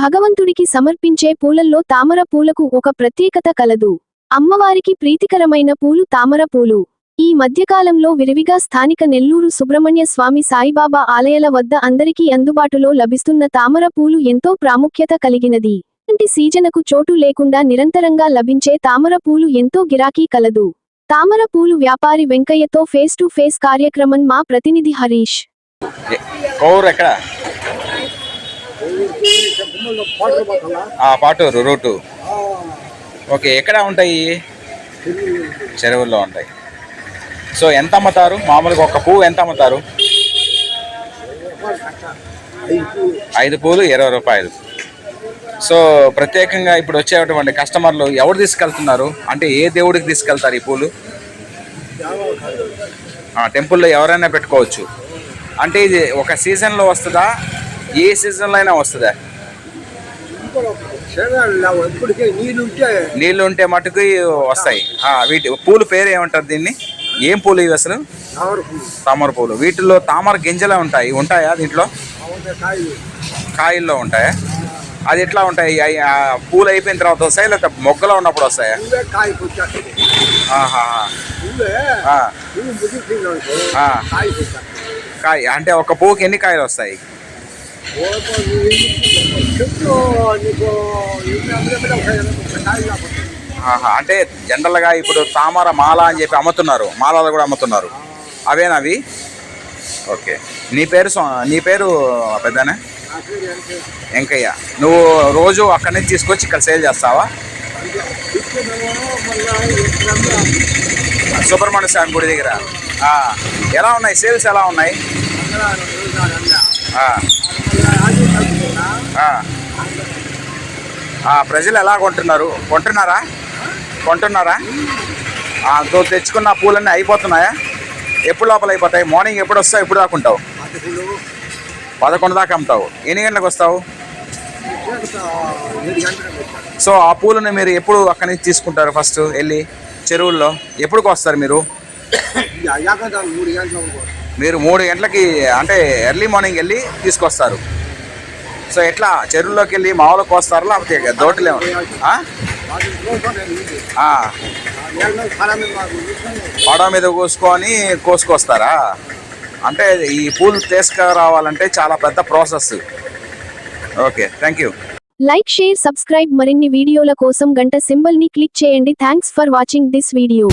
భగవంతుడికి సమర్పించే పూలల్లో తామర పూలకు ఒక ప్రత్యేకత కలదు. అమ్మవారికి ప్రీతికరమైన పూలు తామర పూలు. ఈ మధ్యకాలంలో విరివిగా స్థానిక నెల్లూరు సుబ్రహ్మణ్య స్వామి సాయిబాబా ఆలయాల వద్ద అందరికీ అందుబాటులో లభిస్తున్న తామర పూలు ఎంతో ప్రాముఖ్యత కలిగినది. ఇలాంటి సీజనకు చోటు లేకుండా నిరంతరంగా లభించే తామర పూలు ఎంతో గిరాకీ కలదు. తామర పూలు వ్యాపారి వెంకయ్యతో ఫేస్ టు ఫేస్ కార్యక్రమం మా ప్రతినిధి హరీష్. పాటూరు రూటు ఓకే ఎక్కడ ఉంటాయి? చెరువుల్లో ఉంటాయి. సో ఎంత అమ్ముతారు? మామూలుగా ఒక పువ్వు ఎంత అమ్ముతారు? ఐదు పూలు ఇరవై రూపాయలు. సో ప్రత్యేకంగా ఇప్పుడు వచ్చేటువంటి కస్టమర్లు ఎవరు తీసుకెళ్తున్నారు? అంటే ఏ దేవుడికి తీసుకెళ్తారు ఈ పూలు? టెంపుల్లో ఎవరైనా పెట్టుకోవచ్చు. అంటే ఇది ఒక సీజన్లో వస్తుందా? ఏ సీజన్లో అయినా వస్తుందా? నీళ్ళు ఉంటే మటుకు వస్తాయి. వీటి పూలు పేరు ఏమంటారు దీన్ని? ఏం పూలు ఇవి అసలు? తామర పూలు. వీటిల్లో తామర గింజలే ఉంటాయి. ఉంటాయా దీంట్లో? కాయల్లో ఉంటాయా? అది ఎట్లా ఉంటాయి? పూలు అయిపోయిన తర్వాత వస్తాయి? లేకపోతే మొగ్గలో ఉన్నప్పుడు వస్తాయా? కాయ అంటే ఒక పూకి ఎన్ని కాయలు వస్తాయి? అంటే జనరల్గా ఇప్పుడు తామర మాల అని చెప్పి అమ్ముతున్నారు. మాలలు కూడా అమ్ముతున్నారు. అవేనవి ఓకే. నీ పేరు సో- నీ పేరు పెద్దనే? వెంకయ్య. నువ్వు రోజు అక్కడి నుంచి తీసుకొచ్చి ఇక్కడ సేల్ చేస్తావా? సుబ్రహ్మణ్య స్వామి గుడి దగ్గర. ఎలా ఉన్నాయి? సేల్స్ ఎలా ఉన్నాయి అక్కడ రోజునాడన్నా. ఆ, మళ్ళా ఆది కలుపుకున్నా. ఆ. ఆ, ప్రజలు ఎలా కొంటున్నారు? కొంటున్నారా? కొంటున్నారా? తెచ్చుకున్న పూలన్నీ అయిపోతున్నాయా? ఎప్పుడు లోపల అయిపోతాయి? మార్నింగ్ ఎప్పుడు వస్తావు? ఎప్పుడు దాకా ఉంటావు? పదకొండు దాకా అమ్ముతావు. ఎన్ని గంటలకు వస్తావు? సో ఆ పూలను మీరు ఎప్పుడు అక్కడి నుంచి తీసుకుంటారు ఫస్ట్ వెళ్ళి? చెరువుల్లో? ఎప్పుడుకి వస్తారు మీరు? మీరు మూడు గంటలకి అంటే ఎర్లీ మార్నింగ్ వెళ్ళి తీసుకొస్తారు. సో ఎట్లా? చెరువులోకి వెళ్ళి మామూలుగా కోస్తారు? లేకపోతే దోటలే పడవ మీద కోసుకొని కోసుకొస్తారా? అంటే ఈ పూలు తీసుకురావాలంటే చాలా పెద్ద process okay thank you like share subscribe మరిన్ని వీడియోల కోసం గంట సింబల్ని క్లిక్ చేయండి. Thanks for watching this video